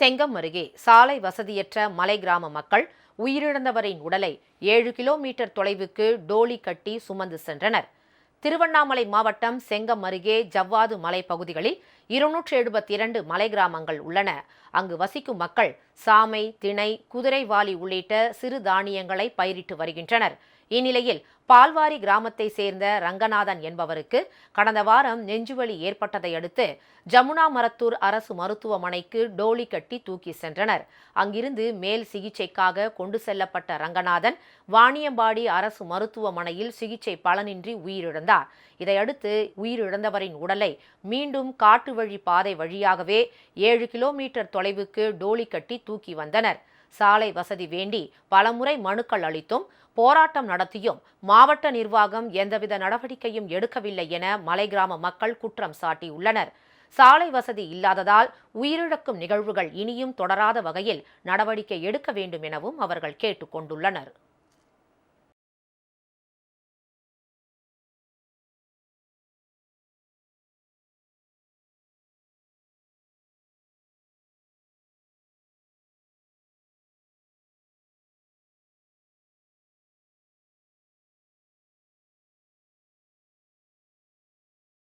செங்கம் அருகே சாலை வசதியற்ற மலை கிராம மக்கள் உயிரிழந்தவரின் உடலை ஏழு கிலோமீட்டர் தொலைவுக்கு டோலி கட்டி சுமந்து சென்றனர். திருவண்ணாமலை மாவட்டம் செங்கம் அருகே ஜவ்வாது மலை பகுதிகளில் இருநூற்று எழுபத்தி இரண்டு மலை கிராமங்கள் உள்ளன. அங்கு வசிக்கும் மக்கள் சாமை திணை குதிரைவாலி உள்ளிட்ட சிறு தானியங்களை பயிரிட்டு வருகின்றனர். இந்நிலையில் பால்வாரி கிராமத்தை சேர்ந்த ரங்கநாதன் என்பவருக்கு கடந்த வாரம் நெஞ்சுவலி ஏற்பட்டதை அடுத்து ஜமுனா மரத்தூர் அரசு மருத்துவமனைக்கு டோலி கட்டி தூக்கி சென்றனர். அங்கிருந்து மேல் சிகிச்சைக்காக கொண்டு செல்லப்பட்ட ரங்கநாதன் வாணியம்பாடி அரசு மருத்துவமனையில் சிகிச்சை பலனின்றி உயிரிழந்தார். இதையடுத்து உயிரிழந்தவரின் உடலை மீண்டும் காட்டு வழி பாதை வழியாகவே ஏழு கிலோமீட்டர் தொலைவுக்கு டோலி கட்டி தூக்கி வந்தனர். சாலை வசதி வேண்டி பலமுறை மனுக்கள் அளித்தும் போராட்டம் நடத்தியும் மாவட்ட நிர்வாகம் எந்தவித நடவடிக்கையும் எடுக்கவில்லை என மலை கிராம மக்கள் குற்றம் சாட்டியுள்ளனர். சாலை வசதி இல்லாததால் உயிரிழக்கும் நிகழ்வுகள் இனியும் தொடராத வகையில் நடவடிக்கை எடுக்க வேண்டும் எனவும் அவர்கள் கேட்டுக்கொண்டுள்ளனர்.